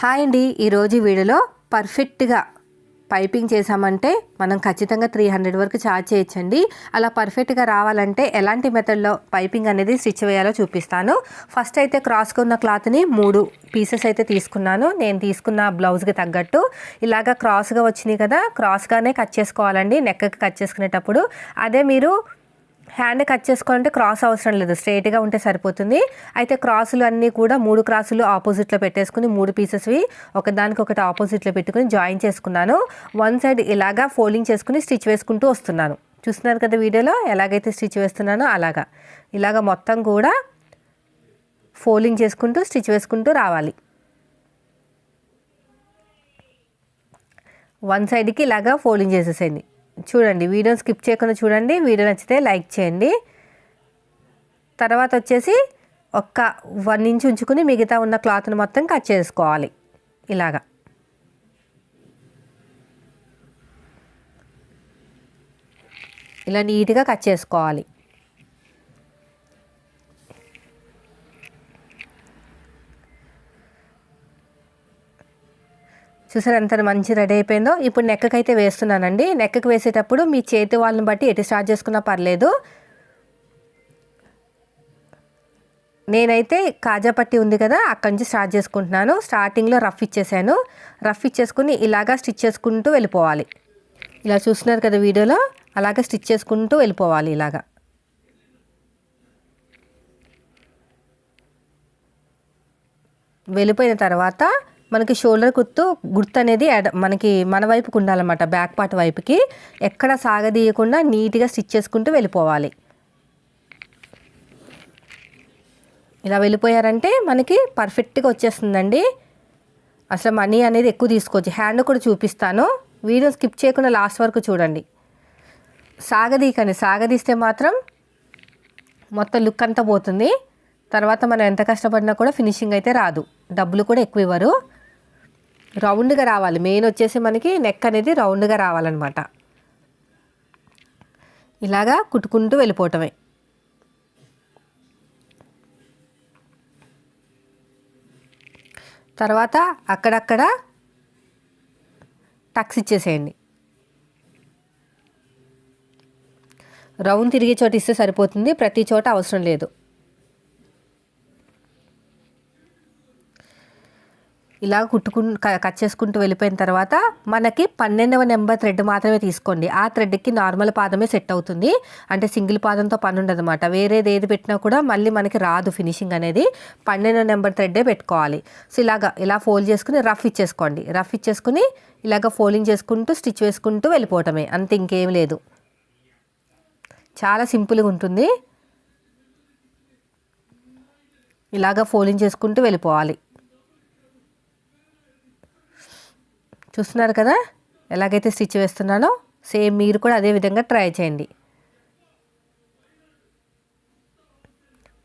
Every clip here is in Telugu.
హాయ్ అండి. ఈరోజు వీడియోలో పర్ఫెక్ట్గా పైపింగ్ చేసామంటే మనం ఖచ్చితంగా త్రీ హండ్రెడ్ వరకు ఛార్జ్ చేయొచ్చండి. అలా పర్ఫెక్ట్గా రావాలంటే ఎలాంటి మెథడ్లో పైపింగ్ అనేది స్టిచ్ వేయాలో చూపిస్తాను. ఫస్ట్ అయితే క్రాస్గా ఉన్న క్లాత్ని మూడు పీసెస్ అయితే తీసుకున్నాను. నేను తీసుకున్న బ్లౌజ్కి తగ్గట్టు. ఇలాగా క్రాస్గా వచ్చినాయి కదా క్రాస్గానే కట్ చేసుకోవాలండి నెక్కకి కట్ చేసుకునేటప్పుడు. అదే మీరు హ్యాండ్ కట్ చేసుకోవాలంటే క్రాస్ అవసరం లేదు. స్ట్రైట్గా ఉంటే సరిపోతుంది. అయితే క్రాసులు అన్నీ కూడా మూడు క్రాసులు ఆపోజిట్లో పెట్టేసుకుని మూడు పీసెస్వి ఒకదానికి ఒకటి ఆపోజిట్లో పెట్టుకుని జాయిన్ చేసుకున్నాను. వన్ సైడ్ ఇలాగా ఫోల్డింగ్ చేసుకుని స్టిచ్ వేసుకుంటూ వస్తున్నాను. చూస్తున్నారు కదా వీడియోలో? ఎలాగైతే స్టిచ్ వేస్తున్నానో అలాగా. ఇలాగ మొత్తం కూడా ఫోల్డింగ్ చేసుకుంటూ స్టిచ్ వేసుకుంటూ రావాలి. వన్ సైడ్కి ఇలాగా ఫోల్డింగ్ చేసేసేయండి. చూడండి వీడియో స్కిప్ చేయకుండా చూడండి వీడియో నచ్చితే లైక్ చేయండి. తర్వాత వచ్చేసి ఒక్క వన్ ఇంచ్ ఉంచుకుని మిగతా ఉన్న క్లాత్ని మొత్తం కట్ చేసుకోవాలి. ఇలాగా. ఇలా నీట్గా కట్ చేసుకోవాలి. చూసారు ఎంత మంచి రెడీ అయిపోయిందో? ఇప్పుడు నెక్కకి అయితే వేస్తున్నానండి. నెక్కకి వేసేటప్పుడు మీ చేతి వాళ్ళని బట్టి ఎటు స్టార్ట్ చేసుకున్నా పర్లేదు. నేనైతే కాజా పట్టి ఉంది కదా అక్కడి నుంచి స్టార్ట్ చేసుకుంటున్నాను. స్టార్టింగ్లో రఫ్ ఇచ్చేసాను. రఫ్ ఇచ్చేసుకుని ఇలాగా స్టిచ్ చేసుకుంటూ వెళ్ళిపోవాలి. ఇలా చూస్తున్నారు కదా వీడియోలో అలాగే స్టిచ్ చేసుకుంటూ వెళ్ళిపోవాలి ఇలాగా. వెళ్ళిపోయిన తర్వాత మనకి షోల్డర్ గుర్తు గుర్తు అనేది మనకి మన వైపుకు ఉండాలన్నమాట బ్యాక్ పార్ట్ వైపుకి. ఎక్కడ సాగదీయకుండా నీట్గా స్టిచ్ చేసుకుంటూ వెళ్ళిపోవాలి. ఇలా వెళ్ళిపోయారంటే మనకి పర్ఫెక్ట్గా వచ్చేస్తుందండి. అసలు మనీ అనేది ఎక్కువ తీసుకోవచ్చు. హ్యాండ్ కూడా చూపిస్తాను. వీడియో స్కిప్ చేయకుండా లాస్ట్ వరకు చూడండి. సాగదీకండి సాగదీస్తే మాత్రం మొత్తం లుక్ అంతా పోతుంది. తర్వాత మనం ఎంత కష్టపడినా కూడా ఫినిషింగ్ అయితే రాదు. డబ్బులు కూడా ఎక్కువ ఇవ్వరు. రౌండ్గా రావాలి. మెయిన్ వచ్చేసి మనకి నెక్ అనేది రౌండ్గా రావాలన్నమాట. ఇలాగా కుట్టుకుంటూ వెళ్ళిపోవటమే. తర్వాత అక్కడక్కడ టక్స్ ఇచ్చేసేయండి. రౌండ్ తిరిగే చోట ఇస్తే సరిపోతుంది. ప్రతి చోట అవసరం లేదు. ఇలా కుట్టుకు కట్ చేసుకుంటూ వెళ్ళిపోయిన తర్వాత మనకి పన్నెండవ నెంబర్ థ్రెడ్ మాత్రమే తీసుకోండి. ఆ థ్రెడ్కి నార్మల్ పాదమే సెట్ అవుతుంది. అంటే సింగిల్ పాదంతో పని ఉండదు అనమాట వేరేది ఏది పెట్టినా కూడా మళ్ళీ మనకి రాదు ఫినిషింగ్ అనేది. పన్నెండవ నెంబర్ థ్రెడ్డే పెట్టుకోవాలి. సో ఇలాగా ఇలా ఫోల్డ్ చేసుకుని రఫ్ ఇచ్చేసుకోండి. రఫ్ ఇచ్చేసుకుని ఇలాగ ఫోల్డింగ్ చేసుకుంటూ స్టిచ్ వేసుకుంటూ వెళ్ళిపోవటమే. అంతే ఇంకేం లేదు. చాలా సింపుల్గా ఉంటుంది. ఇలాగ ఫోల్డింగ్ చేసుకుంటూ వెళ్ళిపోవాలి. చూస్తున్నారు కదా? ఎలాగైతే స్టిచ్ వేస్తున్నానో సేమ్ మీరు కూడా అదే విధంగా ట్రై చేయండి.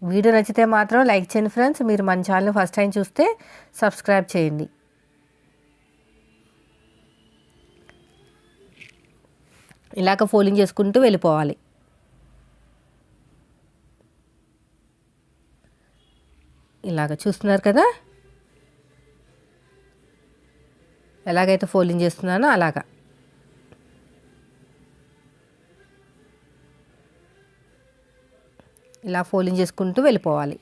వీడియో నచ్చితే మాత్రం లైక్ చేయండి ఫ్రెండ్స్. మీరు మన ఛానల్ ఫస్ట్ టైం చూస్తే సబ్స్క్రైబ్ చేయండి. ఇలాగ ఫోలింగ్ చేసుకుంటూ వెళ్ళిపోవాలి. ఇలాగ చూస్తున్నారు కదా? ఎలాగైతే ఫోల్డింగ్ చేస్తున్నానో అలాగా. ఇలా ఫోల్డింగ్ చేసుకుంటూ వెళ్ళిపోవాలి.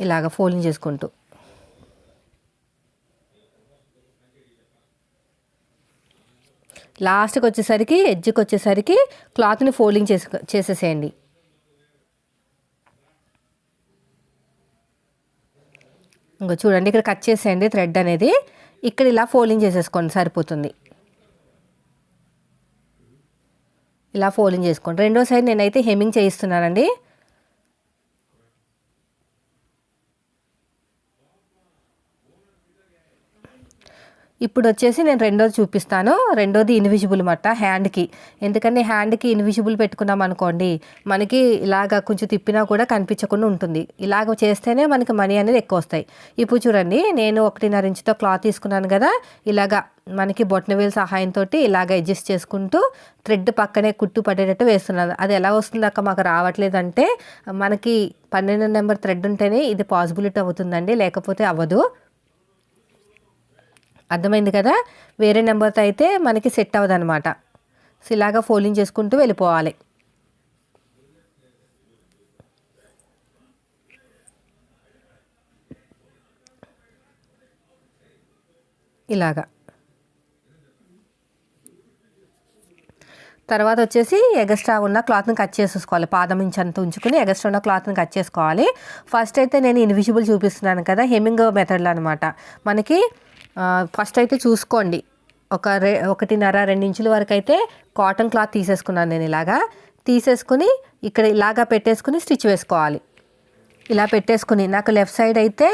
ఇలాగ ఫోల్డింగ్ చేసుకుంటూ. లాస్ట్కి వచ్చేసరికి ఎడ్జ్కి వచ్చేసరికి క్లాత్ని ఫోల్డింగ్ చేసు చేసేసేయండి. ఇంకా చూడండి ఇక్కడ కట్ చేసేయండి థ్రెడ్ అనేది. ఇక్కడ ఇలా ఫోల్డింగ్ చేసేసుకోండి సరిపోతుంది. ఇలా ఫోల్డింగ్ చేసుకోండి. రెండో సైడ్ నేనైతే హెమ్మింగ్ చేయిస్తున్నానండి. ఇప్పుడు వచ్చేసి నేను రెండోది చూపిస్తాను. రెండోది ఇన్విజిబుల్ మాట హ్యాండ్కి ఎందుకని హ్యాండ్కి ఇన్విజిబుల్ పెట్టుకున్నాం అనుకోండి మనకి ఇలాగ కొంచెం తిప్పినా కూడా కనిపించకుండా ఉంటుంది. ఇలాగ చేస్తేనే మనకి మనీ అనేది ఎక్కువ వస్తాయి. ఇప్పుడు చూడండి నేను ఒకటిన్నర ఇంచుతో క్లాత్ తీసుకున్నాను కదా ఇలాగా మనకి బొట్టనవేలు సహాయంతో ఇలాగ అడ్జస్ట్ చేసుకుంటూ థ్రెడ్ పక్కనే కుట్టు పడేటట్టు వేస్తున్నాను. అది ఎలా వస్తుంది అక్క? మాకు రావట్లేదంటే మనకి పన్నెండు నెంబర్ థ్రెడ్ ఉంటేనే ఇది పాసిబిలిటీ అవుతుందండి లేకపోతే అవ్వదు. అర్థమైంది కదా? వేరే నెంబర్తో అయితే మనకి సెట్ అవ్వదు అనమాట సో ఇలాగా ఫోల్డింగ్ చేసుకుంటూ వెళ్ళిపోవాలి. ఇలాగా. తర్వాత వచ్చేసి ఎగస్ట్రా ఉన్న క్లాత్ని కట్ చేసేసుకోవాలి. పాదం నుంచి అంత ఉంచుకుని ఎగస్ట్రా ఉన్న క్లాత్ని కట్ చేసుకోవాలి. ఫస్ట్ అయితే నేను ఇన్విజిబుల్ చూపిస్తున్నాను కదా హెమింగ్ మెథడ్లో అనమాట మనకి ఫస్ట్ అయితే చూసుకోండి. ఒక రె ఒకటిన్నర రెండు ఇంచుల వరకు అయితే కాటన్ క్లాత్ తీసేసుకున్నాను నేను ఇలాగా. తీసేసుకుని ఇక్కడ ఇలాగా పెట్టేసుకుని స్టిచ్ వేసుకోవాలి. ఇలా పెట్టేసుకుని నాకు లెఫ్ట్ సైడ్ అయితే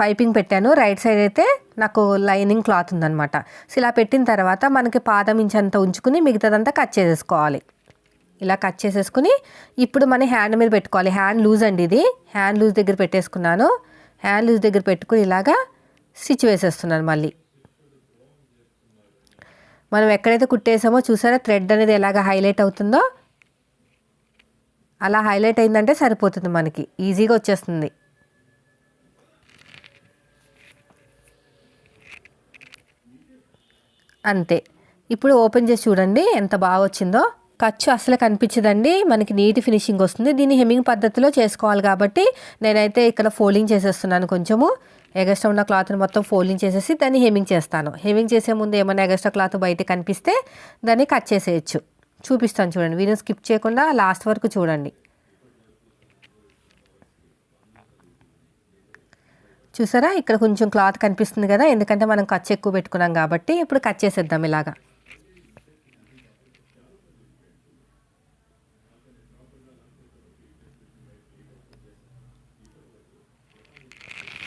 పైపింగ్ పెట్టాను. రైట్ సైడ్ అయితే నాకు లైనింగ్ క్లాత్ ఉందన్నమాట. సో ఇలా పెట్టిన తర్వాత మనకి పాదం ఇంచంత ఉంచుకుని మిగతాదంతా కట్ చేసేసుకోవాలి. ఇలా కట్ చేసేసుకుని ఇప్పుడు మన హ్యాండ్ మీద పెట్టుకోవాలి. హ్యాండ్ లూజ్ అండి ఇది. హ్యాండ్ లూజ్ దగ్గర పెట్టేసుకున్నాను. హ్యాండ్ లూజ్ దగ్గర పెట్టుకుని ఇలాగా స్టిచ్ వేసేస్తున్నాను మళ్ళీ. మనం ఎక్కడైతే కుట్టేసామో చూసారా? థ్రెడ్ అనేది ఎలాగ హైలైట్ అవుతుందో? అలా హైలైట్ అయిందంటే సరిపోతుంది మనకి. ఈజీగా వచ్చేస్తుంది. అంతే. ఇప్పుడు ఓపెన్ చేసి చూడండి ఎంత బాగా వచ్చిందో. ఖర్చు అసలు కనిపించదండి. మనకి నీట్ ఫినిషింగ్ వస్తుంది. దీన్ని హెమ్మింగ్ పద్ధతిలో చేసుకోవాలి కాబట్టి నేనైతే ఇక్కడ ఫోల్డింగ్ చేసేస్తున్నాను కొంచెము. ఎగస్ట్రా ఉన్న క్లాత్ని మొత్తం ఫోల్డింగ్ చేసేసి దాన్ని హెమింగ్ చేస్తాను. హెమింగ్ చేసే ముందు ఏమైనా ఎగస్ట్రా క్లాత్ బయట కనిపిస్తే దాన్ని కట్ చేసేయచ్చు. చూపిస్తాను చూడండి. వీడియో స్కిప్ చేయకుండా లాస్ట్ వరకు చూడండి. చూసారా? ఇక్కడ కొంచెం క్లాత్ కనిపిస్తుంది కదా. ఎందుకంటే మనం ఖర్చు ఎక్కువ పెట్టుకున్నాం కాబట్టి ఇప్పుడు కట్ చేసేద్దాం ఇలాగా.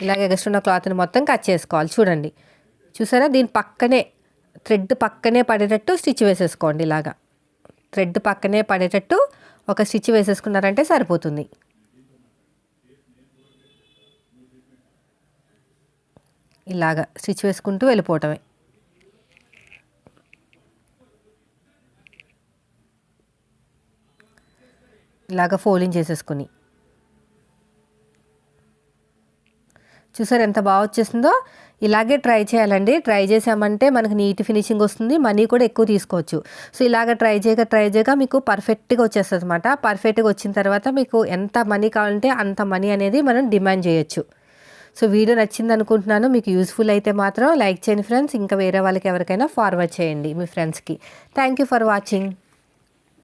ఇలాగ ఎగస్ట్రున్న క్లాత్ని మొత్తం కట్ చేసుకోవాలి. చూడండి. చూసారా? దీని పక్కనే థ్రెడ్ పక్కనే పడేటట్టు స్టిచ్ వేసేసుకోండి ఇలాగా. థ్రెడ్ పక్కనే పడేటట్టు ఒక స్టిచ్ వేసేసుకున్నారంటే సరిపోతుంది. ఇలాగా స్టిచ్ వేసుకుంటూ వెళ్ళిపోవటమే. ఇలాగ ఫోల్డింగ్ చేసేసుకుని. చూసారు ఎంత బాగా వచ్చేసిందో? ఇలాగే ట్రై చేయాలండి. ట్రై చేసామంటే మనకి నీట్ ఫినిషింగ్ వస్తుంది. మనీ కూడా ఎక్కువ తీసుకోవచ్చు. సో ఇలాగ ట్రై చేయగా ట్రై చేయగా మీకు పర్ఫెక్ట్గా వచ్చేస్తుంది అనమాట పర్ఫెక్ట్గా వచ్చిన తర్వాత మీకు ఎంత మనీ కావాలంటే అంత మనీ అనేది మనం డిమాండ్ చేయొచ్చు. సో వీడియో నచ్చింది అనుకుంటున్నాను. మీకు యూస్ఫుల్ అయితే మాత్రం లైక్ చేయండి ఫ్రెండ్స్. ఇంకా వేరే వాళ్ళకి ఎవరికైనా ఫార్వర్డ్ చేయండి మీ ఫ్రెండ్స్కి. Thank you for watching.